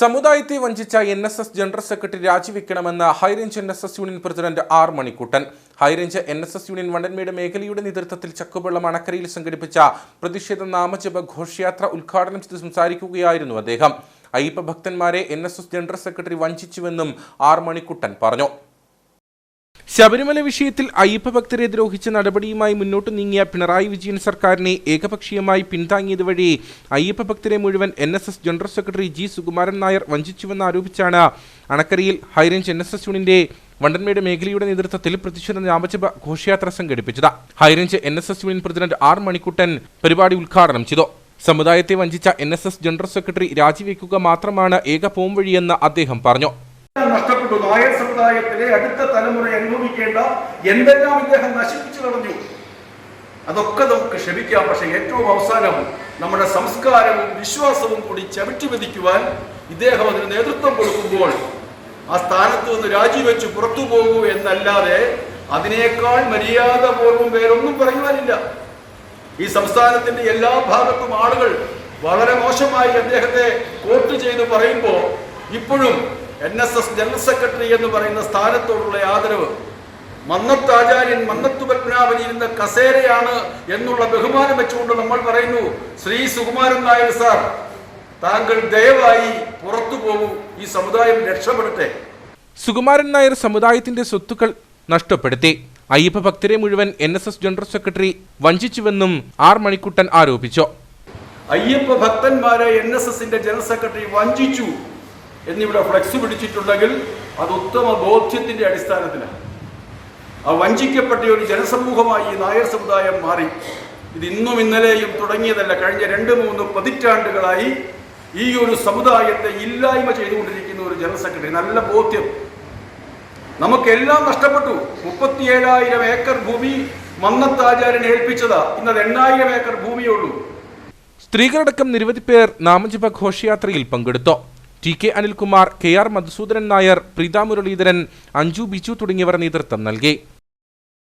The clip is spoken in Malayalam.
സമുദായത്തെ വഞ്ചിച്ച N S S general secretary രാജിവെക്കണമെന്ന് high range N S S union president R Manikuttan. High range N S S union Vandanmedu മേഖലയുടെ നേതൃത്വത്തിൽ ചക്കുവെള്ളം അണക്കരയിൽ സംഘടിപ്പിച്ച പ്രതിഷേധ നാമജപ ഘോഷയാത്ര ഉദ്ഘാടനം ചെയ്ത് സംസാരിക്കുകയായിരുന്നു അദ്ദേഹം. അയ്യപ്പ ഭക്തന്മാരെ N S S general secretary വഞ്ചിച്ചുവെന്നും R Manikuttan പറഞ്ഞു. ശബരിമല വിഷയത്തിൽ അയ്യപ്പ ഭക്തരെ ദ്രോഹിച്ച നടപടിയുമായി മുന്നോട്ട് നീങ്ങിയ പിണറായി വിജയൻ സർക്കാരിനെ ഏകപക്ഷീയമായി പിന്താങ്ങിയത് വഴി അയ്യപ്പ ഭക്തരെ മുഴുവൻ N S S general secretary G Sukumaran Nair വഞ്ചിച്ചുവെന്ന് ആരോപിച്ചാണ്. അണക്കരയിൽ high range N S S യൂണിന്റെ Vandanmedu മേഖലയുടെ നേതൃത്വത്തിൽ പ്രതിഷേധ നാമജപ ഘോഷയാത്ര സംഘടിപ്പിച്ചത്. High range N S S union president R Manikuttan പരിപാടി ഉദ്ഘാടനം ചെയ്തു. സമുദായത്തെ വഞ്ചിച്ച N S S general secretary രാജിവെക്കുക മാത്രമാണ് ഏക പോംവഴിയെന്ന് അദ്ദേഹം പറഞ്ഞു. നഷ്ടപ്പെട്ടു നായർ സമുദായത്തിലെ അടുത്ത തലമുറ അനുഭവിക്കേണ്ട എന്തെല്ലാം ഇദ്ദേഹം നശിപ്പിച്ചു കളഞ്ഞു? അതൊക്കെ നമുക്ക് ക്ഷമിക്കാം. പക്ഷെ ഏറ്റവും അവസാനം നമ്മുടെ സംസ്കാരവും വിശ്വാസവും കൂടി ചവിട്ടി വധിക്കുവാൻ ഇദ്ദേഹം അതിന് നേതൃത്വം കൊടുക്കുമ്പോൾ ആ സ്ഥാനത്ത് നിന്ന് രാജിവെച്ച് പുറത്തു പോകൂ എന്നല്ലാതെ അതിനേക്കാൾ മര്യാദ പൂർവം വേറൊന്നും പറയുവാനില്ല. ഈ സംസ്ഥാനത്തിന്റെ എല്ലാ ഭാഗത്തും ആളുകൾ വളരെ മോശമായി അദ്ദേഹത്തെ കോട്ട് ചെയ്ത് പറയുമ്പോൾ ഇപ്പോഴും N S S general secretary എന്ന് പറയുന്ന സ്ഥാനത്തോടുള്ള ആദരവ്. മന്നത്ത് ആചാര്യൻ മന്നത്ത് പത്മനാഭൻ ഇരുന്ന കസേരയാണ് എന്നുള്ള ബഹുമാനം വെച്ചുകൊണ്ട് നമ്മൾ പറയുന്നു ശ്രീ സുകുമാരൻ നായർ സാർ താങ്കൾ ദയവായി പുറത്തു പോകൂ ഈ സമുദായം രക്ഷപ്പെടട്ടെ. സുകുമാരൻ നായർ സമുദായത്തിന്റെ സ്വത്തുക്കൾ നഷ്ടപ്പെടുത്തി. അയ്യപ്പ ഭക്തരെ മുഴുവൻ N S S general secretary വഞ്ചിച്ചുവെന്നും R Manikuttan ആരോപിച്ചു. അയ്യപ്പ ഭക്തന്മാരെ എൻ എസ് എസിന്റെ ജനറൽ സെക്രട്ടറി വഞ്ചിച്ചു. എന്നിവിടെ ഫ്ലെക്സ് പിടിച്ചിട്ടുണ്ടെങ്കിൽ അത് ഉത്തമ ബോധ്യത്തിന്റെ അടിസ്ഥാനത്തിലാണ്. ആ വഞ്ചിക്കപ്പെട്ട ഒരു ജനസമൂഹമായി ഈ നായർ സമുദായം മാറി. ഇത് ഇന്നും ഇന്നലെയും തുടങ്ങിയതല്ല കഴിഞ്ഞ രണ്ട് മൂന്ന് പതിറ്റാണ്ടുകളായി ഈ ഒരു സമുദായത്തെ ഇല്ലായ്മ ചെയ്തുകൊണ്ടിരിക്കുന്ന ഒരു ജനറൽ സെക്രട്ടറി നല്ല ബോധ്യം. നമുക്കെല്ലാം നഷ്ടപ്പെട്ടു. മുപ്പത്തിയേഴായിരം ഏക്കർ ഭൂമി മന്നത്താചാര്യൻ ഏൽപ്പിച്ചതാ. ഇന്നത് എണ്ണായിരം ഏക്കർ ഭൂമിയുള്ളൂ സ്ത്രീകളടക്കം നിരവധി പേർ നാമജപ ഘോഷയാത്രയിൽ പങ്കെടുത്തു. T K Anilkumar K R Madhusoodanan Nair Preetha Muraleedharan Anju Biju തുടങ്ങിയവർ നേതൃത്വം നൽകി.